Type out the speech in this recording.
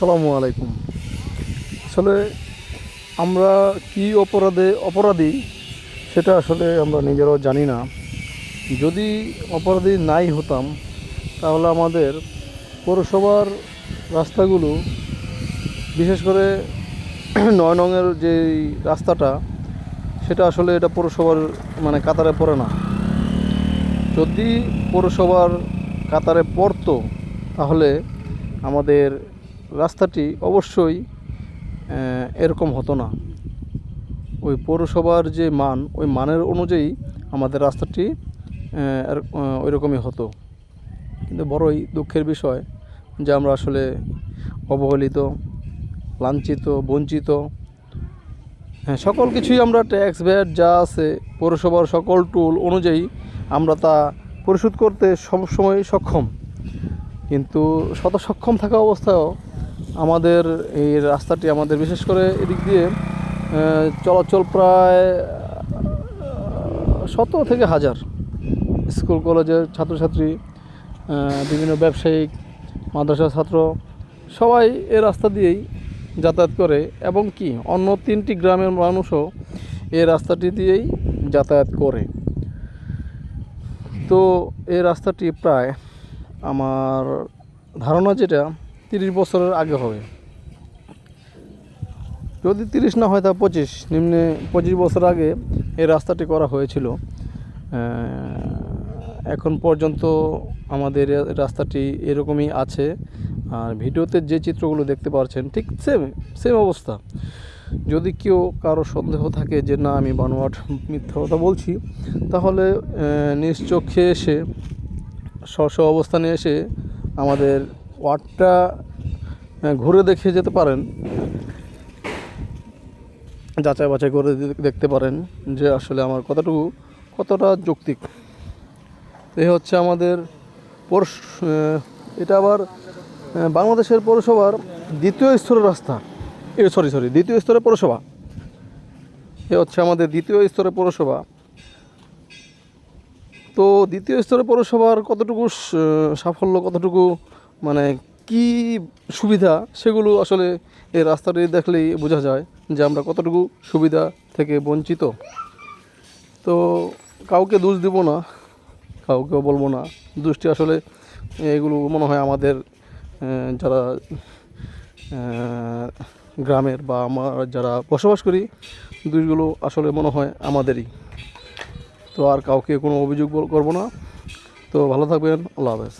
আসসালামু আলাইকুম। আসলে আমরা কি অপরাধে অপরাধী, সেটা আসলে আমরা নিজেরাও জানি না। যদি অপরাধী নাই হতাম, তাহলে আমাদের পৌরসভার রাস্তাগুলো, বিশেষ করে নয় নঙের যে রাস্তাটা, সেটা আসলে এটা পৌরসভার মানে কাতারে পড়ে না। যদি পৌরসভার কাতারে পড়তো, তাহলে আমাদের রাস্তাটি অবশ্যই এরকম হতো না। ওই পৌরসভার যে মান, ওই মানের অনুযায়ী আমাদের রাস্তাটি ওই রকমই হতো। কিন্তু বড়ই দুঃখের বিষয় যে আমরা আসলে অবহেলিত, লাঞ্ছিত, বঞ্চিত। হ্যাঁ সকল কিছুই আমরা ট্যাক্স ভ্যাট যা আছে, পৌরসভার সকল টুল অনুযায়ী আমরা তা পরিশোধ করতে সবসময় সক্ষম। কিন্তু শত সক্ষম থাকা অবস্থায়ও আমাদের এই রাস্তাটি আমাদের বিশেষ করে এদিক দিয়ে চলাচল প্রায় শত থেকে হাজার স্কুল, কলেজের ছাত্রছাত্রী বিভিন্ন ব্যবসায়িক, মাদ্রাসা ছাত্র, সবাই এ রাস্তা দিয়েই যাতায়াত করে। এবং কি, অন্য তিনটি গ্রামের মানুষও এই রাস্তাটি দিয়েই যাতায়াত করে। তো এই রাস্তাটি প্রায় আমার ধারণা যেটা তিরিশ বছরের আগে হবে। যদি তিরিশ না হয় তা পঁচিশ। নিম্নে পঁচিশ বছর আগে এই রাস্তাটি করা হয়েছিল। এখন পর্যন্ত আমাদের রাস্তাটি এরকমই আছে। আর ভিডিওতে যে চিত্রগুলো দেখতে পাচ্ছেন, ঠিক সেম সেম অবস্থা। যদি কেউ কারও সন্দেহ থাকে যে না, আমি বানোয়াট মিথ্যা কথা বলছি, তাহলে নিজ চোখে এসে স্ব অবস্থানে এসে আমাদের ওয়ার্ডটা ঘুরে দেখে যেতে পারেন। যাচাই বাছাই করে দেখতে পারেন যে আসলে আমার কতটুকু, কতটা যৌক্তিক। এই হচ্ছে আমাদের পৌরস এটা আবার বাংলাদেশের পৌরসভার দ্বিতীয় স্তরের রাস্তা। এ সরি সরি দ্বিতীয় স্তরের পৌরসভা। এ হচ্ছে আমাদের দ্বিতীয় স্তরের পৌরসভা। তো দ্বিতীয় স্তরের পৌরসভার কতটুকু সাফল্য, কতটুকু মানে কি সুবিধা সেগুলো আসলে এই রাস্তাটি দেখলেই বোঝা যায় যে আমরা কতটুকু সুবিধা থেকে বঞ্চিত। তো কাউকে দোষ দিব না, কাউকেও বলব না। দোষটি আসলে এগুলো মনে হয় আমাদের যারা গ্রামের বা আমার যারা বসবাস করি, দোষগুলো আসলে মনে হয় আমাদেরই। তো আর কাউকে কোনো অভিযোগ করব না। তো ভালো থাকবেন, আল্লাহ হাফেজ।